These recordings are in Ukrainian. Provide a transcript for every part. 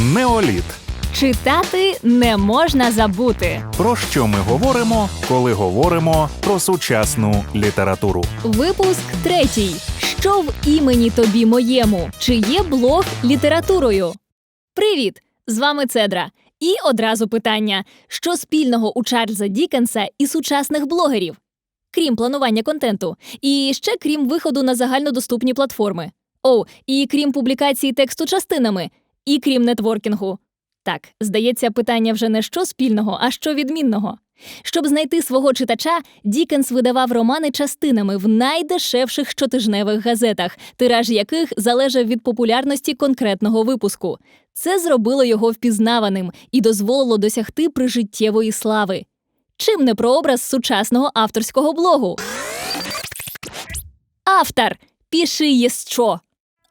Неоліт. Читати не можна забути. Про що ми говоримо, коли говоримо про сучасну літературу? Випуск третій. Що в імені тобі моєму? Чи є блог літературою? Привіт! З вами Цедра. І одразу питання: що спільного у Чарльза Дікенса і сучасних блогерів? Крім планування контенту, і ще крім виходу на загальнодоступні платформи. О, і крім публікації тексту частинами, і крім нетворкінгу. Так, здається, питання вже не що спільного, а що відмінного. Щоб знайти свого читача, Дікенс видавав романи частинами в найдешевших щотижневих газетах, тираж яких залежав від популярності конкретного випуску. Це зробило його впізнаваним і дозволило досягти прижиттєвої слави. Чим не прообраз сучасного авторського блогу? Автор є що.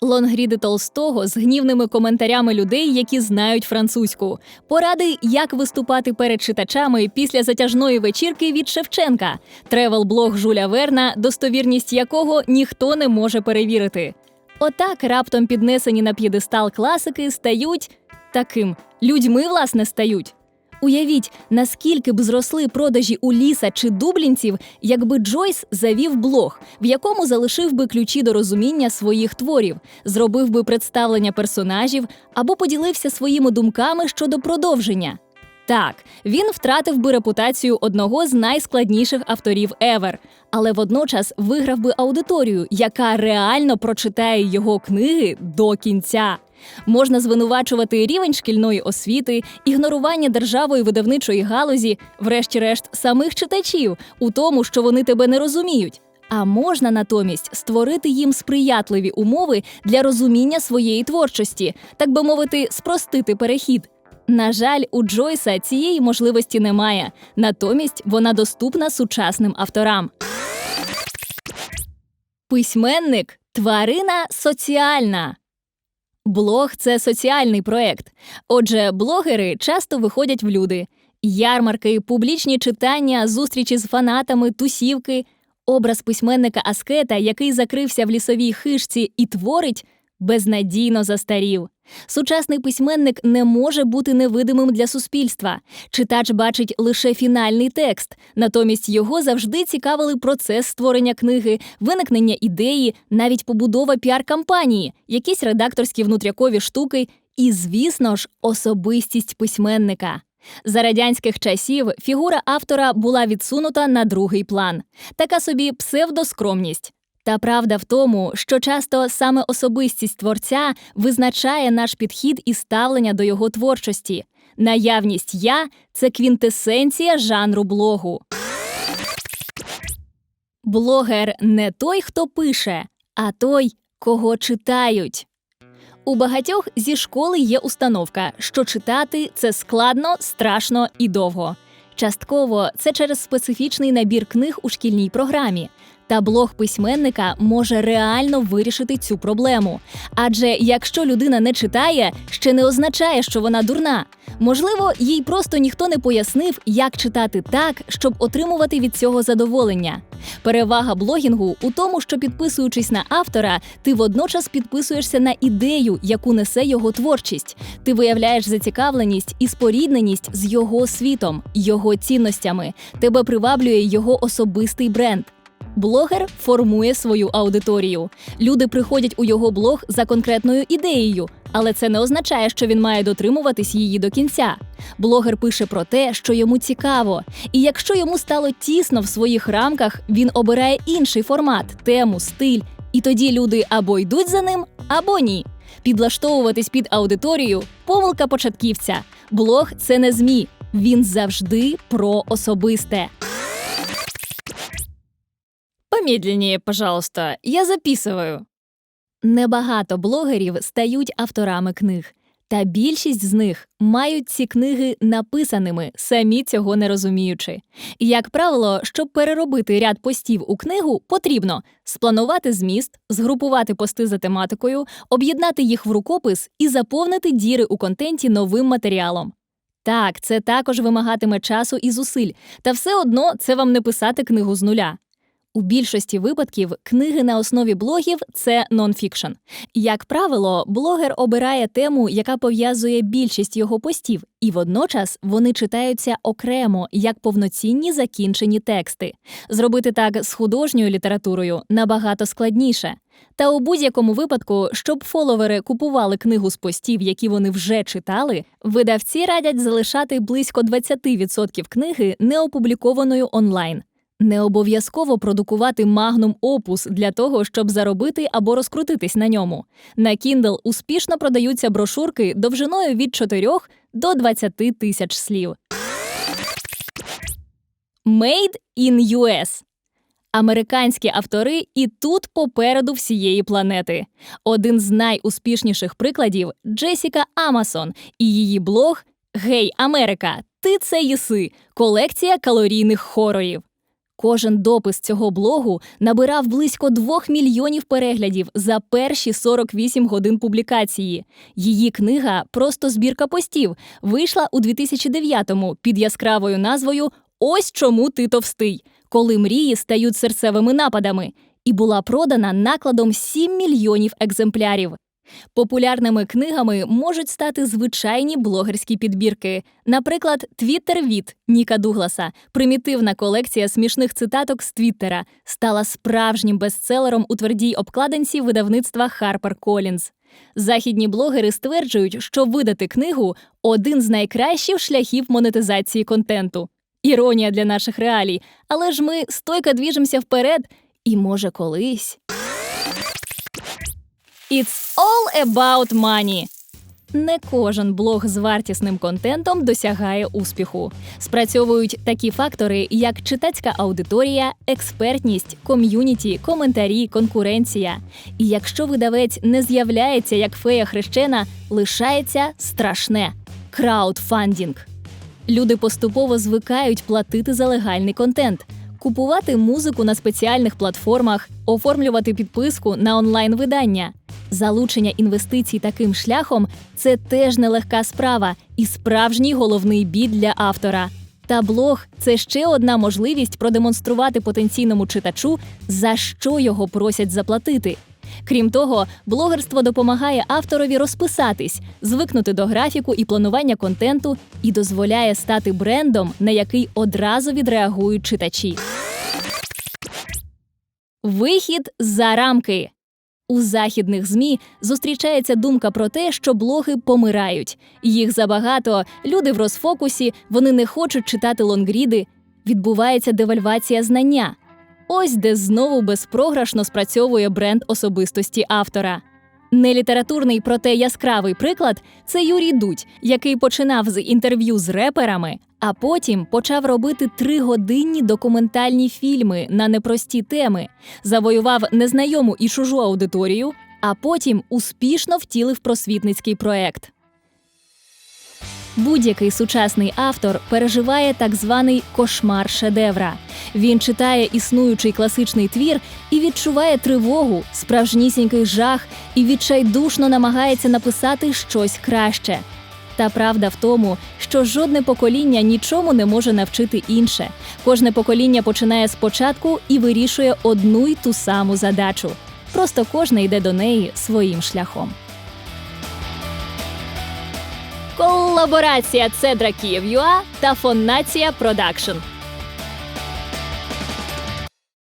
Лонгріди Толстого з гнівними коментарями людей, які знають французьку. Поради, як виступати перед читачами після затяжної вечірки від Шевченка, тревел-блог Жуля Верна, достовірність якого ніхто не може перевірити. Отак раптом піднесені на п'єдестал класики стають таким людьми, власне, стають. Уявіть, наскільки б зросли продажі у ліса чи дублінців, якби Джойс завів блог, в якому залишив би ключі до розуміння своїх творів, зробив би представлення персонажів або поділився своїми думками щодо продовження. Так, він втратив би репутацію одного з найскладніших авторів Евер, але водночас виграв би аудиторію, яка реально прочитає його книги до кінця. Можна звинувачувати рівень шкільної освіти, ігнорування державою видавничої галузі, врешті-решт, самих читачів у тому, що вони тебе не розуміють. А можна натомість створити їм сприятливі умови для розуміння своєї творчості, так би мовити, спростити перехід. На жаль, у Джойса цієї можливості немає, натомість вона доступна сучасним авторам. Письменник тварина соціальна. Блог це соціальний проект. Отже, блогери часто виходять в люди. Ярмарки, публічні читання, зустрічі з фанатами, тусівки, образ письменника Аскета, який закрився в лісовій хижці і творить, безнадійно застарів. Сучасний письменник не може бути невидимим для суспільства. Читач бачить лише фінальний текст, натомість його завжди цікавили процес створення книги, виникнення ідеї, навіть побудова піар-кампанії, якісь редакторські внутрякові штуки і, звісно ж, особистість письменника. За радянських часів фігура автора була відсунута на другий план, така собі псевдоскромність. Та правда в тому, що часто саме особистість творця визначає наш підхід і ставлення до його творчості. Наявність я це квінтесенція жанру блогу. Блогер не той, хто пише, а той, кого читають. У багатьох зі школи є установка, що читати це складно, страшно і довго. Частково це через специфічний набір книг у шкільній програмі. Та блог письменника може реально вирішити цю проблему. Адже якщо людина не читає, ще не означає, що вона дурна. Можливо, їй просто ніхто не пояснив, як читати так, щоб отримувати від цього задоволення. Перевага блогінгу у тому, що підписуючись на автора, ти водночас підписуєшся на ідею, яку несе його творчість. Ти виявляєш зацікавленість і спорідненість з його світом, його цінностями. Тебе приваблює його особистий бренд. Блогер формує свою аудиторію. Люди приходять у його блог за конкретною ідеєю, але це не означає, що він має дотримуватись її до кінця. Блогер пише про те, що йому цікаво, і якщо йому стало тісно в своїх рамках, він обирає інший формат, тему, стиль. І тоді люди або йдуть за ним, або ні. Підлаштовуватись під аудиторію помилка початківця. Блог це не змі. Він завжди про особисте. Помедленнее, пожалуйста, я записываю. Небагато блогерів стають авторами книг, та більшість з них мають ці книги написаними, самі цього не розуміючи. Як правило, щоб переробити ряд постів у книгу, потрібно спланувати зміст, згрупувати пости за тематикою, об'єднати їх в рукопис і заповнити діри у контенті новим матеріалом. Так, це також вимагатиме часу і зусиль, та все одно це вам не писати книгу з нуля. У більшості випадків книги на основі блогів це нонфікшн. Як правило, блогер обирає тему, яка пов'язує більшість його постів, і водночас вони читаються окремо як повноцінні закінчені тексти. Зробити так з художньою літературою набагато складніше. Та у будь-якому випадку, щоб фоловери купували книгу з постів, які вони вже читали, видавці радять залишати близько 20% книги неопублікованою онлайн. Не обов'язково продукувати магнум опус для того, щоб заробити або розкрутитись на ньому. На Kindle успішно продаються брошурки довжиною від 4 до 20 тисяч слів. Made in US Американські автори і тут попереду всієї планети. Один з найуспішніших прикладів Джесіка Амасон і її блог Гей, Америка! Ти це їси колекція калорійних хорорів. Кожен допис цього блогу набирав близько 2 мільйонів переглядів за перші 48 годин публікації. Її книга Просто збірка постів вийшла у 2009-му під яскравою назвою Ось чому ти товстий, коли мрії стають серцевими нападами, і була продана накладом 7 мільйонів екземплярів. Популярними книгами можуть стати звичайні блогерські підбірки, наприклад, Твіттер від Ніка Дугласа, примітивна колекція смішних цитаток з Твіттера, стала справжнім бестселером у твердій обкладинці видавництва HarperCollins. Західні блогери стверджують, що видати книгу один з найкращих шляхів монетизації контенту. Іронія для наших реалій, але ж ми стойко двіжимося вперед, і може колись. It's all about money. Не кожен блог з вартісним контентом досягає успіху. Спрацьовують такі фактори, як читацька аудиторія, експертність, ком'юніті, коментарі, конкуренція. І якщо видавець не з'являється як фея хрещена, лишається страшне краудфандінг. Люди поступово звикають платити за легальний контент, купувати музику на спеціальних платформах, оформлювати підписку на онлайн-видання. Залучення інвестицій таким шляхом це теж нелегка справа і справжній головний бід для автора. Та блог це ще одна можливість продемонструвати потенційному читачу, за що його просять заплатити. Крім того, блогерство допомагає авторові розписатись, звикнути до графіку і планування контенту і дозволяє стати брендом, на який одразу відреагують читачі. Вихід за рамки. У західних змі зустрічається думка про те, що блоги помирають. Їх забагато, люди в розфокусі, вони не хочуть читати лонгріди. Відбувається девальвація знання. Ось де знову безпрограшно спрацьовує бренд особистості автора. Нелітературний, проте яскравий приклад це Юрій Дудь, який починав з інтерв'ю з реперами, а потім почав робити тригодинні документальні фільми на непрості теми, завоював незнайому і чужу аудиторію, а потім успішно втілив просвітницький проект. Будь-який сучасний автор переживає так званий кошмар шедевра. Він читає існуючий класичний твір і відчуває тривогу, справжнісінький жах і відчайдушно намагається написати щось краще. Та правда в тому, що жодне покоління нічому не може навчити інше. Кожне покоління починає спочатку і вирішує одну й ту саму задачу. Просто кожне йде до неї своїм шляхом. Колаборація Цедра Київ.ЮА та Фоннація Продакшн.